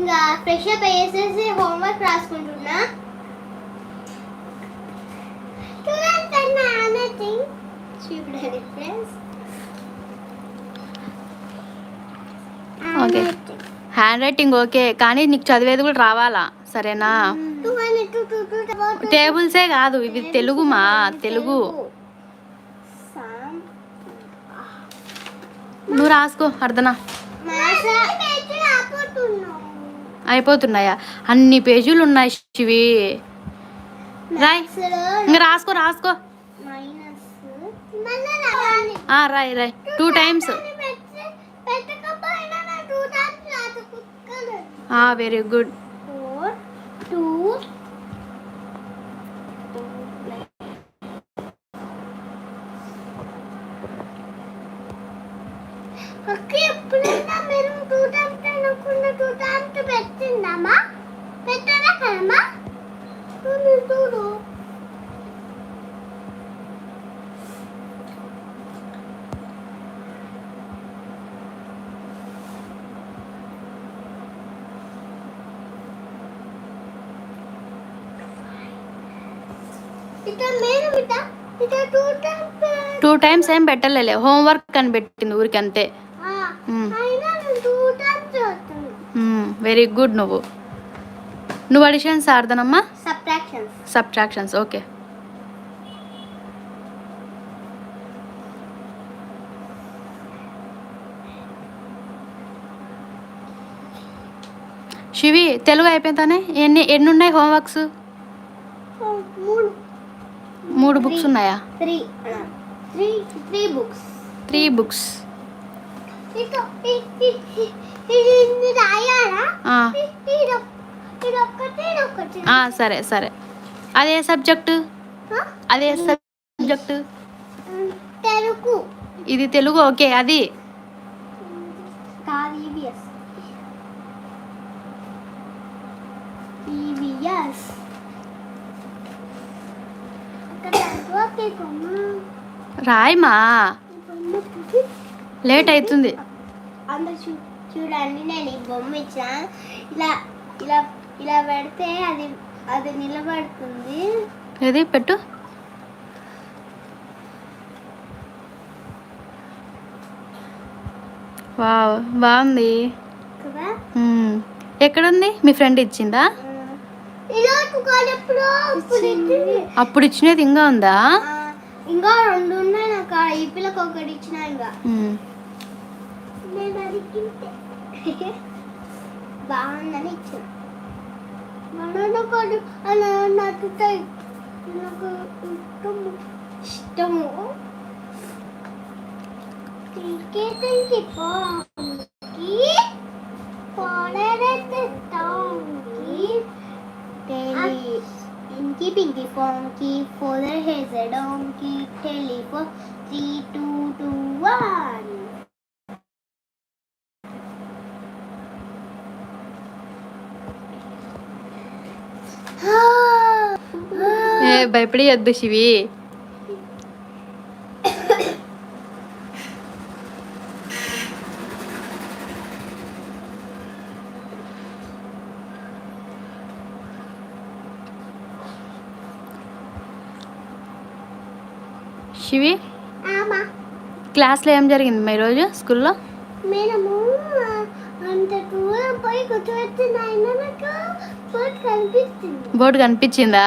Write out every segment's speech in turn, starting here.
ఇంకా fresh up అయ్యేసేసి homework రాసుకుంటున్నా. ఓకే హ్యాండ్ రైటింగ్ ఓకే కానీ నీకు చదివేది కూడా రావాలా? సరేనా? టేబుల్సే కాదు ఇవి తెలుగు మా తెలుగు. నువ్వు రాసుకో అర్ధనా? అయిపోతున్నాయా? అన్ని పేజీలు ఉన్నాయి శివి. రాయ్ ఇంకా రాసుకో రాసుకో. రాయ్ Roy. Two times very good two ఇట్లా టూ టైమ్స్ ఏం పెట్టలేలే. హోంవర్క్ అని పెట్టింది ఊరికి అంతే వెరీ గుడ్ నువ్వు. నువ్వు additions ఆడదనమ్మా subtractions subtractions okay Shivi Telugu అయిపోతానే ఎన్ని ఎన్ని ఉన్నాయి హోంవర్క్స్ మూడు మూడు బుక్స్ ఉన్నాయా త్రీ బుక్స్ సరే సరే. అదే సబ్జెక్టు? అదే సబ్జెక్టు? తెలుగు. ఇది తెలుగు ఓకే అది? ఓకే కొమ్మ రాయమా? లేట్ అవుతుంది. చూడండి నేను ఈ బొమ్మ ఇచ్చిన. ఇలా ఇలా ఇలా పెడితే అది అది నిలబడుతుంది. ఏది పెట్టు. వావ్ బాగుంది. ఎక్కడుంది? మీ ఫ్రెండ్ ఇచ్చిందా. అప్పుడు ఇచ్చినది ఇంకా ఉందా? ఇంకా రెండు ఉన్నాయి నాకు. ఈ పిల్లకి ఒకటి ఇచ్చిన ఇంకా. 真ん中であのなってたいなんかどうも知ったも天気天気ポンキこれれてドンキテリピンキピンキポンキフォレヘゼドンキテリフォ3 2 2 1 భయపడియద్దు శివి. శివి క్లాస్లో ఏం జరిగింది మా ఈరోజు స్కూల్లో? మేడము అంత దూరం పోయి నాకు కనిపిస్తుంది కనిపించిందా?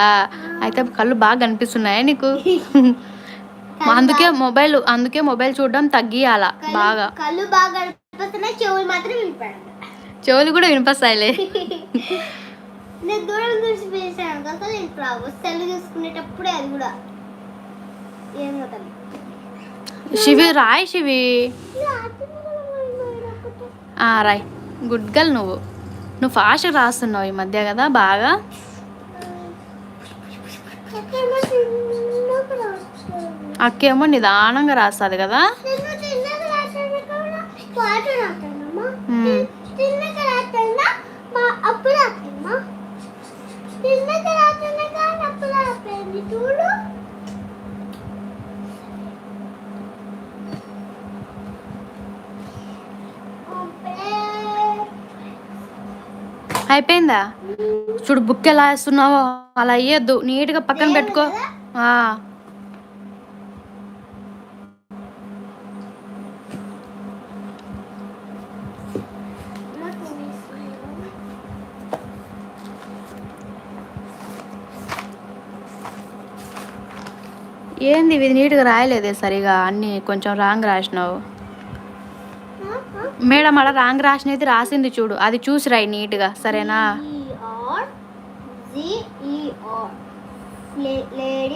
అయితే కళ్ళు బాగా కనిపిస్తున్నాయా నీకు? అందుకే మొబైల్ అందుకే మొబైల్ చూడడం తగ్గియాల బాగా. కళ్ళు బాగా కనిపిస్తున్నాయి చెవులు మాత్రం చెవులు కూడా వినిపిస్తాయిలే నేను దూరం చూసి పిలిచాను కదా నేను ఫ్లవర్స్ సెల్ చూసుకునేటప్పుడే అది కూడా ఏం కదా శివి రాయ్ శివి. రాయ్. గుడ్ గర్ల్ నువ్వు. నువ్వు ఫాస్ట్ రాస్తున్నావు ఈ మధ్య కదా బాగా? అక్కేమో నిదానంగా రాస్తుంది కదా? నేను అయిపోయిందా? చూడు బుక్ ఎలా వేస్తున్నావో అలా వేయద్దు నీట్గా పక్కన పెట్టుకో. ఏంది ఇది నీట్గా రాయలేదే సరిగా? అన్ని కొంచెం రాంగ్ రాసినావు. మేడం అలా రాంగ్ రాసినది రాసింది చూడు. అది చూసి రాయి నీట్గా సరేనా?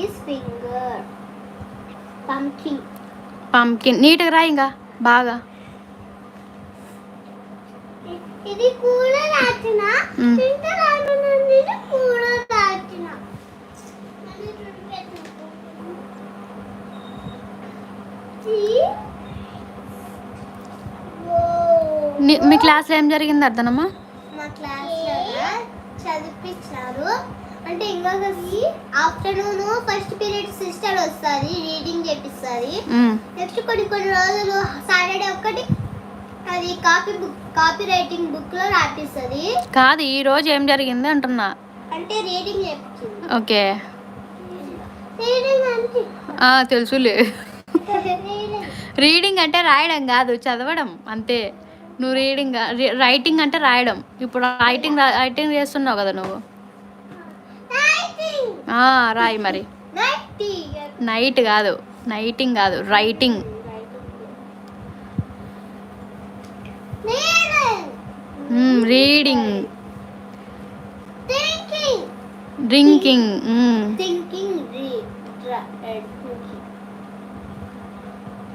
Finger. Pumpkin. పంకిన్ నీట్గా రాయి ఇంకా బాగా. ఇది కూడా రాసిన మ్. ఇంకా రానున్నది ఇది కూడా రాసిన నీ- మీ క్లాస్లో ఏం జరిగింది అర్థనమ్మా మా క్లాస్లో చదివించారు అంటే ఇంకొక ఆఫ్టర్నూన్ ఫస్ట్ పీరియడ్ సిస్టర్ వస్తుంది రీడింగ్ చేపిస్తుంది. నెక్స్ట్ కొన్ని కొన్ని రోజులు సాటర్డే ఒక్కటి అది కాపీ బుక్ కాపీ రైటింగ్ బుక్లో రాపిస్తుంది. కాదు ఈ రోజు ఏం జరిగింది అంటున్నా. అంటే రీడింగ్ చెప్తుంది ఓకే. రీడింగ్ అంటే? తెలుసులే. రీడింగ్ అంటే రాయడం కాదు చదవడం అంతే. నువ్వు రీడింగ్ రైటింగ్ అంటే రాయడం. ఇప్పుడు రైటింగ్ రైటింగ్ చేస్తున్నావు కదా నువ్వు. రాయి మరి. నైట్ కాదు. నైటింగ్ కాదు. రైటింగ్ రీడింగ్ డ్రింకింగ్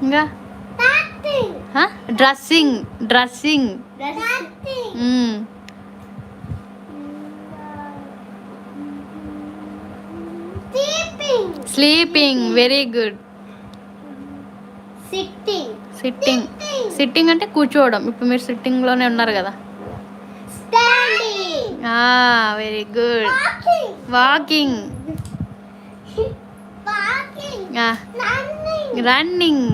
ఇంకా? Dressing dressing sleeping very good sitting sitting sitting అంటే కూర్చోవడం. ఇప్పుడు మీరు సిట్టింగ్లోనే ఉన్నారు కదా. Very good walking running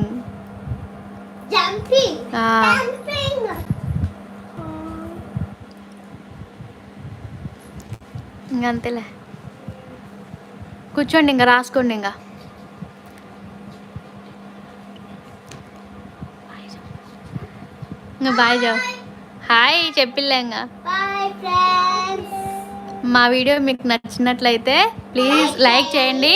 Ah. Jumping ఇంకా అంతేలే. కూర్చోండి ఇంకా రాసుకోండి ఇంకా. ఇంకా బాయ్ జావ్. హాయ్ చెప్పిలే ఇంకా. మా వీడియో మీకు నచ్చినట్లయితే ప్లీజ్ లైక్ చేయండి.